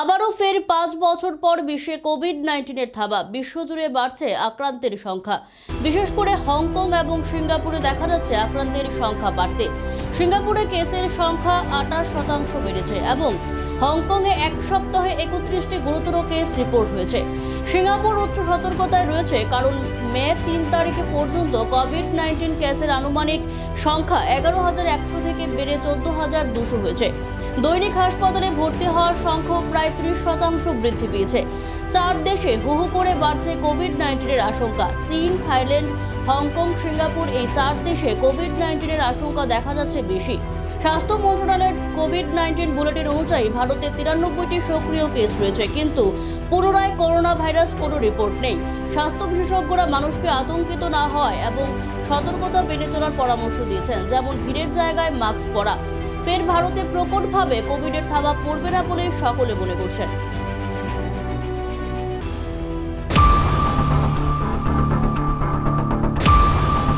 আবারও ফের পাঁচ বছর পর বিশ্বে কোভিড নাইন্টিনের থাবা, বিশ্বজুড়ে বাড়ছে আক্রান্তের সংখ্যা। বিশেষ করে হংকং এবং সিঙ্গাপুরে দেখা যাচ্ছে আক্রান্তের সংখ্যা বাড়তে। সিঙ্গাপুরে কেসের সংখ্যা আঠাশ শতাংশ বেড়েছে এবং হংকংয়ে এক সপ্তাহে একত্রিশটি গুরুতর কেস রিপোর্ট হয়েছে। সিঙ্গাপুর উচ্চ সতর্কতায় রয়েছে কারণ মে তিন তারিখে পর্যন্ত কোভিড নাইন্টিন কেসের আনুমানিক সংখ্যা এগারো হাজার একশো বেড়ে চোদ্দ হাজার দুশো হয়েছে। দৈনিক হাসপাতালে ভর্তি হওয়ার সংখ্যাও প্রায় ত্রিশ শতাংশ বৃদ্ধি পেয়েছে। চার দেশে হু হু করে বাড়ছে কোভিড নাইন্টিনের আশঙ্কা। চীন, থাইল্যান্ড, হংকং, সিঙ্গাপুর এই চার দেশে কোভিড নাইন্টিনের আশঙ্কা দেখা যাচ্ছে বেশি। স্বাস্থ্য মন্ত্রণালয়ের কোভিড নাইন্টিন বুলেটিন অনুযায়ী ভারতে তিরানব্বইটি সক্রিয় কেস রয়েছে। কিন্তু পুনরায় করোনা ভাইরাস কোনো রিপোর্ট নেই। স্বাস্থ্য বিশেষজ্ঞরা মানুষকে আতঙ্কিত না হয় এবং সতর্কতা মেনে চলার পরামর্শ দিয়েছেন, যেমন ভিড়ের জায়গায় মাস্ক পরা। ফের ভারতে প্রকটভাবে কোভিডের থাবা পড়বে না বলে সকলে মনে করছেন।